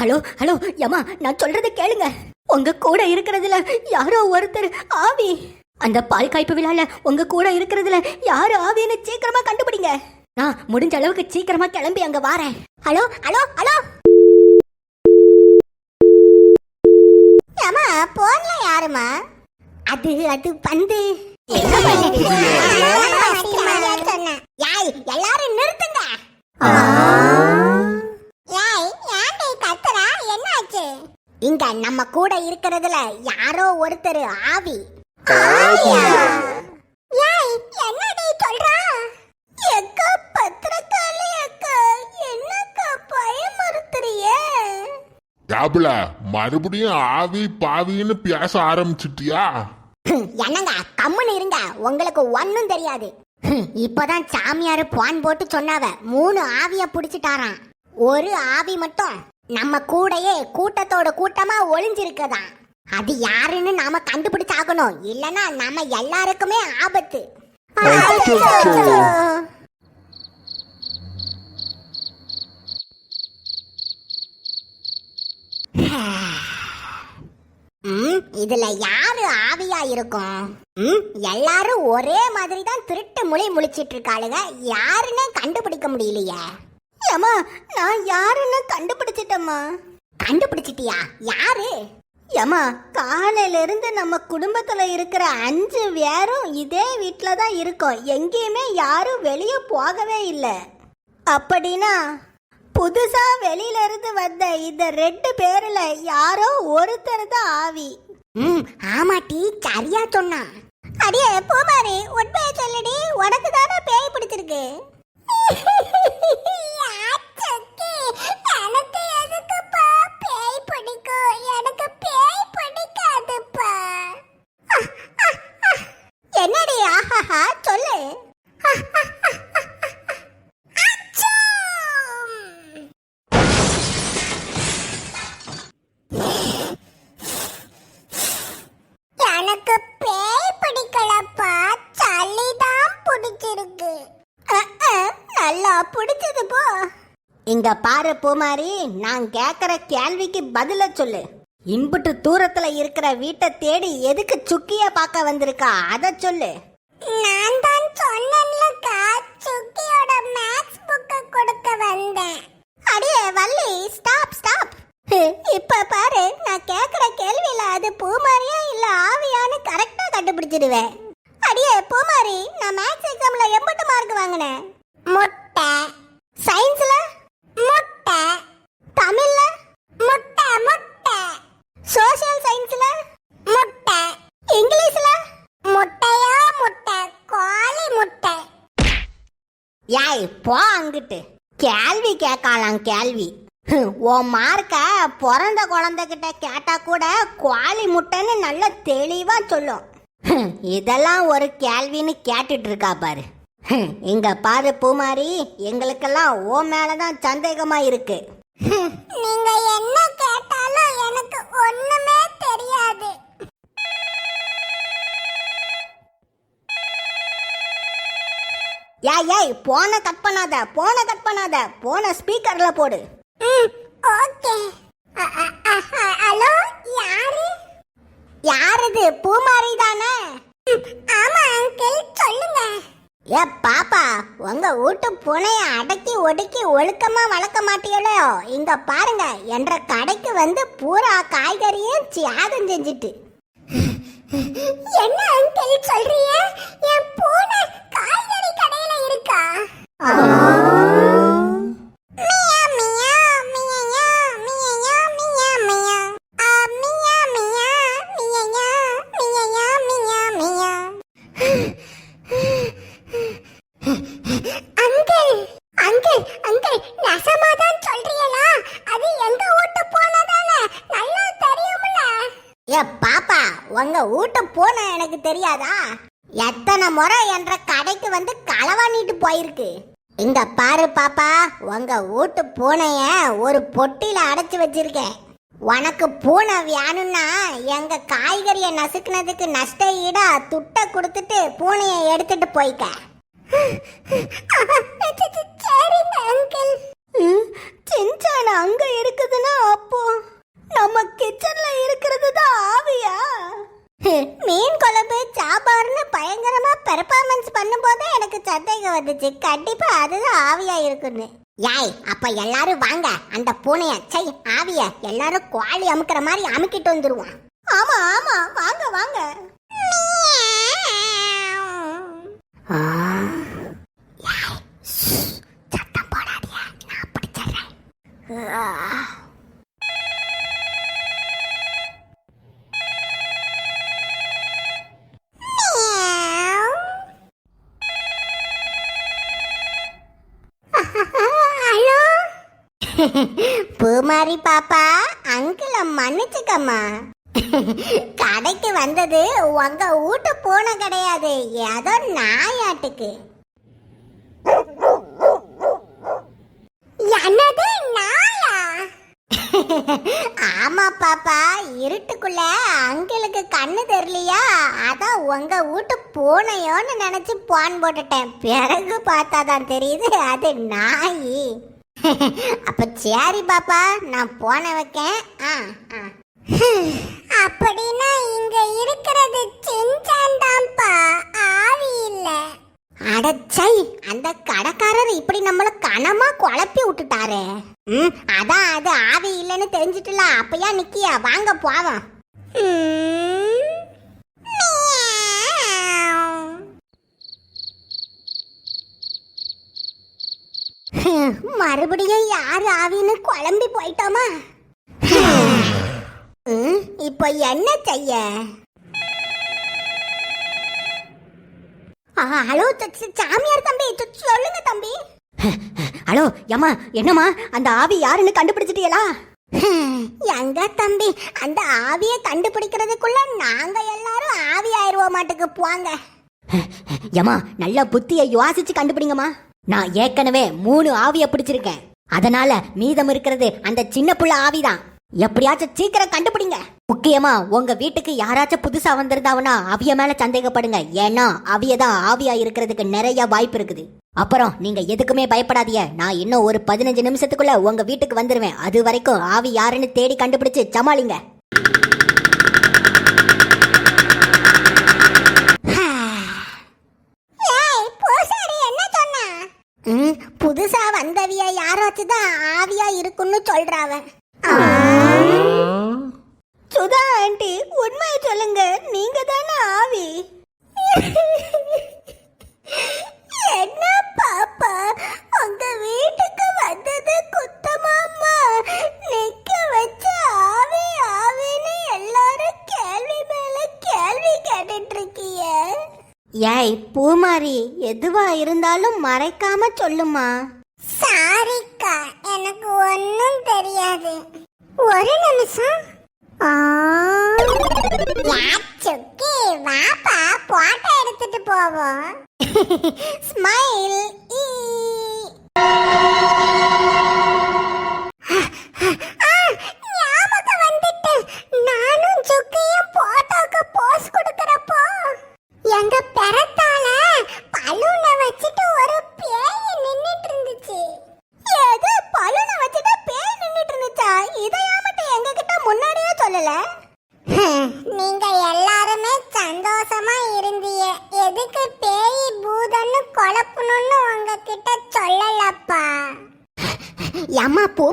Hello hello யம்மா நான் சொல்றத கேளுங்க. உங்க கூட இருக்கிறதுல யாரோ ஒருத்தர் ஆவி. அந்த பால் காய்ப்பு விழால உங்க கூட இருக்கிறதுல யாரு ஆவின்னு சீக்கிரமா கண்டுபிடிங்க. நான் முடிஞ்ச அளவுக்கு சீக்கிரமா கிளம்பி அங்க வாரேன். Hello hello hello. போன்ல யாருமா? அது அது பந்து என்ன இருக்கிறதுல யாரோ ஒருத்தர் ஆவி. யாபுல மறுபடியும் ஆவி பாவின்னு பேச ஆரம்பிச்சிட்டியா? என்னங்க கம்முன்னு இருங்க. உங்களுக்கு ஒன்னும் தெரியாது. இப்பதான் சாமியாரு பான் போட்டு சொன்னாவ மூணு ஆவிய புடிச்சிட்டாராம். ஒரு ஆவி மட்டும். நம்ம கூடயே கூட்டத்தோட கூட்டமா ஒளிஞ்சிருக்கதாம் அது யாருன்னு நாம கண்டுபிடிச்சாகணும். இல்லனா நம்ம எல்லாருக்குமே ஆபத்து. ம், இதுல யாரு ஆவியா இருக்கும்? ம், எல்லாரும் ஒரே மாதிரி தான் திருட்டு முழி முழிச்சிட்டு இருக்காளுங்க. யாருன்னே கண்டுபிடிக்க முடியலையே. யம்மா நான் யாருன்னு கண்டுபிடிச்சிட்டம்மா. கண்டுபிடிச்சிட்டியா? யாரு? யம்மா காலையில இருந்து நம்ம குடும்பத்துல இருக்கிற அஞ்சு பேரும் இதே வீட்ல தான் இருக்கோம். எங்கேயுமே யாரும் வெளியே போகவே இல்லை. அப்படின்னா புதுசா வெளியில இருந்து வந்த இந்த ரெண்டு பேர்ல யாரோ ஒருத்தர் தான் ஆவி. ம் ஆமாட்டி சரியா சொன்னா. அடியே பூமாரி உண்மையை சொல்லடி. உனக்கு தானே பேய் பிடிச்சிருக்கு. பேய் பிடிக்கலப்பா. சளிதான் பிடிச்சிருக்கு. நல்லா பிடிச்சது போ. இங்க பாரு பூமாரி நான் கேக்குற கேள்விக்கு பதில சொல்லு. இன்புட்டு தூரத்துல இருக்கிற வீட்டை தேடி எதுக்கு சுக்கிய பார்க்க வந்திருக்கா? அத சொல்லு. நான் தான் சொன்னேன்லக்கா சுக்கியோட மேக்ஸ் புக்க கொடுக்க வந்தேன். அடியே செஞ்சிடுவேன் அடியே போமாரி நான் மேக்ஸ் எக்ஸாம்ல எம்பட்டு மார்க் வாங்கினேன். முட்டை. சயின்ஸ்ல முட்டை. தமிழ்ல முட்டை முட்டை. சோஷியல் சயின்ஸ்ல முட்டை. இங்கிலீஷ்ல முட்டையா முட்டை? கோழி முட்டை. யாய் போ அங்கிட்டு. கேள்வி கேட்கலாம் கேள்வி. ஓ மார்க்க பிறந்த குழந்தைகிட்ட கேட்டா கூட குவாலி முட்டைன்னு நல்ல தெளிவா சொல்லும். இதெல்லாம் ஒரு கேள்வின்னு கேட்டுட்டு இருக்கா பாரு. இங்க பாரு பூமாரி எங்களுக்கெல்லாம் ஓ மேலதான் சந்தேகமா இருக்கு. நீங்க என்ன கேட்டாலும் எனக்கு ஒண்ணுமே தெரியாது. ஏய் ஏய் போன கட் பண்ணாத போன கட் பண்ணாத போன ஸ்பீக்கர்ல போடு ம் ஓகே அ- அ- அ- அ- ஹலோ யாரு யாரது பூமாரி தானே ம், ஆமா அங்கிள் சொல்லுங்க ஏ பாப்பா உங்க வீட்டு பூனைய அடக்கி ஒடுக்கி ஒழுக்கமா வளர்க்க மாட்டீங்களோ இங்க பாருங்க என்ற கடைக்கு வந்து பூரா காய்கறியும் தியாகம் செஞ்சுட்டு. என்ன அங்கிள் சொல்றீங்க? என் பூனை காய்கறி கடையில இருக்கா? வீட்டு பூனை எனக்கு தெரியாதா? எத்தனை முறை என்ற கடைக்கு வந்து களவாணிட்டு போயிருக்கு. இங்க பாரு பாப்பா உங்க வீட்டு பூனைய ஒரு பொட்டியில அடைச்சு வச்சிருக்கேன். உனக்கு பூனை வேணும்னா எங்க காய்கறியை நசுக்குனதுக்கு நஷ்ட ஈடா துட்டை கொடுத்துட்டு பூனையை எடுத்துட்டு போய்க்க. சின்சான அங்க இருக்குதுன்னா அப்போ நம்ம கிச்சன்ல இருக்கிறது தான் ஆவியா? பயங்கரமா பெர்ஃபார்மன்ஸ் பண்ணும்போதே எனக்கு சந்தேகம் வந்துச்சு. கண்டிப்பா அதுதான் ஆவியா இருக்குன்னு. யாய் அப்ப எல்லாரும் வாங்க. அந்த பூனைய சை ஆவிய எல்லாரும் கோழி அமுக்குற மாதிரி அமுக்கிட்டு வந்துருவோம். ஆமா ஆமா. வாங்க வாங்க. சத்தம் போடாதீங்க. நான் பிடிச்சிடுறேன் சாரி பாப்பா. அங்கிள மன்னிச்சுக்கம்மா. கடைக்கு வந்தது உங்க வீட்டு பூனை கிடையாது. ஏதோ நாயாட்டுக்கு. என்னது நாயா? ஆமா பாப்பா. இருட்டுக்குள்ள அங்கிளுக்கு கண்ணு தெரியலையா? அதான் உங்க வீட்டு பூனையோன்னு நினைச்சு போன் போட்டுட்டேன். பிறகு பார்த்தாதான் தெரியுது அது நாய். அப்ப சரி பாப்பா நான் போன வைக்கேன். ஆ ஆ. அப்படின்னா இங்க இருக்கிறது சின்சான்தான்ப்பா ஆவி இல்ல. அடச்சை அந்த கடைக்காரர் இப்படி நம்மள கனமா குழப்பி விட்டுட்டாரே. ம் அதான் அது ஆவி இல்லைன்னு தெரிஞ்சிட்டுல அப்பயா நிக்கியா? வாங்க போவோம். மறுபடியும் யார் ஆவின்னு குழம்பி போயிட்டோமா? இப்போ என்ன செய்ய? ஆ, ஹலோ சாமியார் தம்பி சொல்லுங்க தம்பி. ஹலோ ஏம்மா என்னம்மா? அந்த ஆவி யாருன்னு கண்டுபிடிச்சிட்டீங்களா எங்க தம்பி அந்த ஆவியை கண்டுபிடிக்கிறதுக்குள்ள நாங்க எல்லாரும் ஆவி ஆயிருவோம் மாட்டுக்கு போங்க. ஏம்மா நல்ல புத்திய யோசிச்சு கண்டுபிடிங்கம்மா. நான் ஏற்கனவே மூணு ஆவிய பிடிச்சிருக்கேன். அதனால மீதம் இருக்கிறது அந்த சின்ன புள்ள ஆவிதான். எப்படியாச்சும் சீக்கிரம் கண்டுபிடிங்க. முக்கியமா உங்க வீட்டுக்கு யாராச்சும் புதுசா வந்திருந்தாவனா அவிய மேல சந்தேகப்படுங்க. ஏன்னா அவிய தான் ஆவியா இருக்கிறதுக்கு நிறைய வாய்ப்பு இருக்குது. அப்புறம் நீங்க எதுக்குமே பயப்படாதீங்க. நான் இன்னும் ஒரு பதினஞ்சு நிமிஷத்துக்குள்ள உங்க வீட்டுக்கு வந்துருவேன். அது வரைக்கும் ஆவி யாருன்னு தேடி கண்டுபிடிச்சு சமாளிங்க ஏய் பூசாரி என்ன சொன்னா ம், புதுசா வந்தவிய யாராச்சும் தான் ஆவியா இருக்குன்னு சொல்றாவ. சுதா ஆண்டி எதுவா இருந்தாலும் மறைக்காம சொல்லுமா? சாரிக்கா எனக்கு ஒன்னும் தெரியாது. ஒரு நிமிஷம். சுக்கி வாப்பா போட்டோ எடுத்துட்டு போவோம். ஸ்மைல்.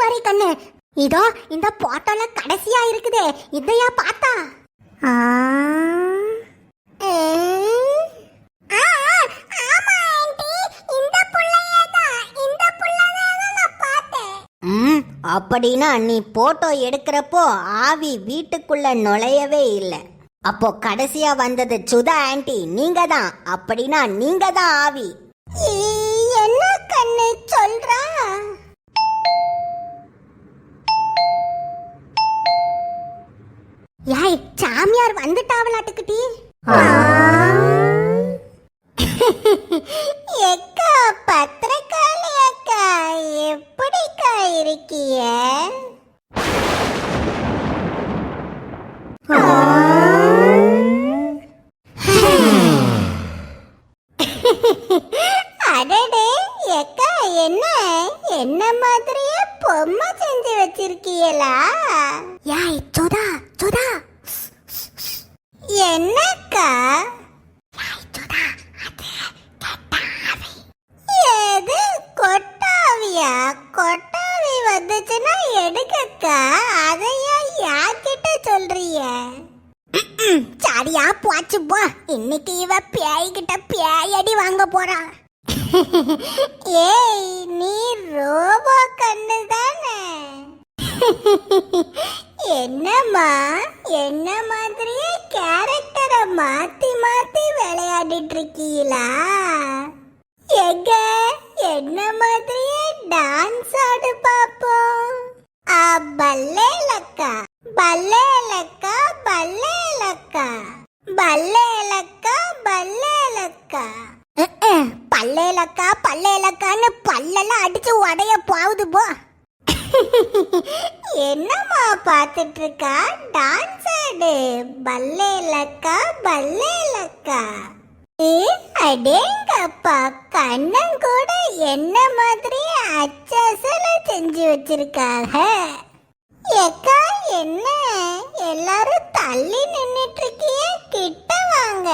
பூமாரி கண்ணு. இதோ இந்த போட்டோல கடைசியா இருக்குதே. இதையா பார்த்தா? அப்படின்னா நீ போட்டோ எடுக்கிறப்போ ஆவி வீட்டுக்குள்ள நுழையவே இல்லை. அப்போ கடைசியா வந்தது சுதா ஆண்டி. நீங்க தான் அப்படின்னா நீங்க தான் ஆவி என்ன கண்ணு? சொல்றா. யாய் சாமியார் வந்துட்டாவலாட்டுக்குட்டி எக்கா பத்திரக்காளி அக்கா எப்படிக்கா இருக்கிய? ஐயா கொட்டாவி வந்துச்சுன்னா எடுக்கக்கா. அதையா யார்கிட்ட சொல்றிய சரியா போச்சு போ இன்னைக்கு இவ பேய்கிட்ட பேயடி வாங்க போறா. ஏய் நீ ரோபோ கண்ணு தானே? என்னம்மா என்ன மாதிரியே கேரக்டரை மாத்தி மாத்தி விளையாடிட்டு இருக்கீங்களா எங்க என்ன மாதிரியே டான்ஸ் ஆடு பாப்போம். ஆ பல்லேலக்கா பல்லேலக்கா பல்லேலக்கா பல்லேலக்கா பல்லேலக்கா பல்லேலக்கா பல்லேலக்கான்னு பல்லெல்லாம் அடிச்சு உடைய போகுது போ. என்னம்மா பார்த்துட்டு இருக்கா டான்ஸ் ஆடு பல்லேலக்கா பல்லேலக்கா ஏ, அடேங்கப்பா கண்ணன் கூட என்ன மாதிரி அச்சசல செஞ்சு வச்சிருக்காங்க எக்கா என்ன? எல்லாரும் தள்ளி நின்னுட்டு இருக்கிய கிட்ட வாங்க.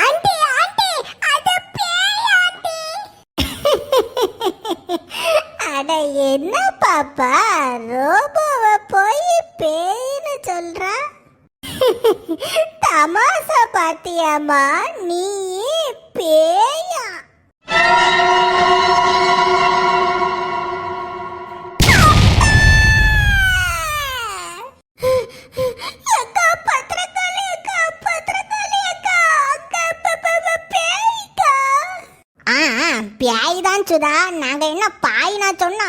ஆண்டி ஆண்டி அது பேய் ஆண்டி. அட என்ன பாப்பா ரோபோவை போய் பேய்னு சொல்றா? தமாசா பாத்தியாமா நீ பேயா. அக்கா, ஆ தான் சுதா. நாங்க என்ன பாய் நான் சொன்னா?